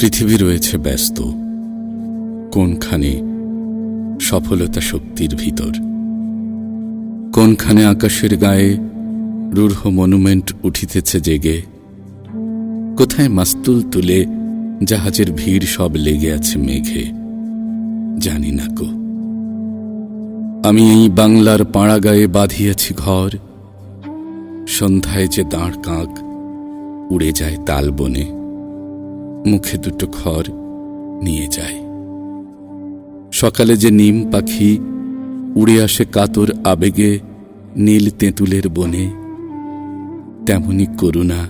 পৃথিবী রয়েছে ব্যস্ত, কোনখানে সফলতা শক্তির ভিতর? কোনখানে আকাশের গায়ে রূঢ় মনুমেন্ট উঠিতেছে জেগে? কোথায় মাস্তুল তুলে জাহাজের ভিড় সব লেগে আছে মেঘে? জানি না কো আমি এই বাংলার পাড়া গায়ে বাঁধিয়াছি ঘর। সন্ধ্যায় যে দাঁড় কাক উড়ে যায় তাল বনে। মুখে দুটো খড় নিয়ে যায়। সকালে যে নিম পাখি উড়ে আসে কাতর আবেগে নীল তেঁতুলের বনে, তেমনি করুণা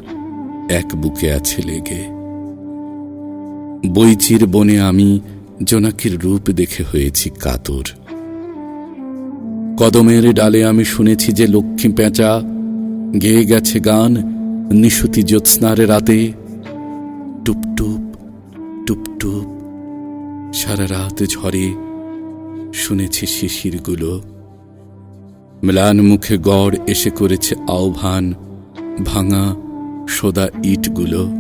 এক বুকে আছে লেগে। বইচির বনে আমি জোনাকির রূপ দেখে হয়েছি কাতর। কদমের ডালে আমি শুনেছি যে লক্ষ্মী পেঁচা, গেয়ে গেছে গান, নিশুতি জ্যোৎস্নার রাতে টুপটুপ টুপটুপ সারা রাত ঝরে শুনেছি শিশিরগুলো। ম্লান মুখে গড় এসে করেছে আহ্বান, ভাঙা সোদা ইটগুলো।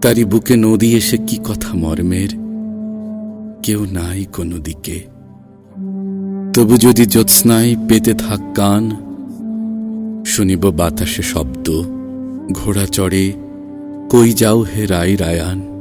তারই বুকে নদী এসে কি কথা মর্মের? কেউ নাই কোনো দিকে। তবু যদি জ্যোৎস্নায় পেতে থাক কান, শুনিব বাতাসে শব্দ, ঘোড়া চড়ে কই যাও হে রায় রায়ান?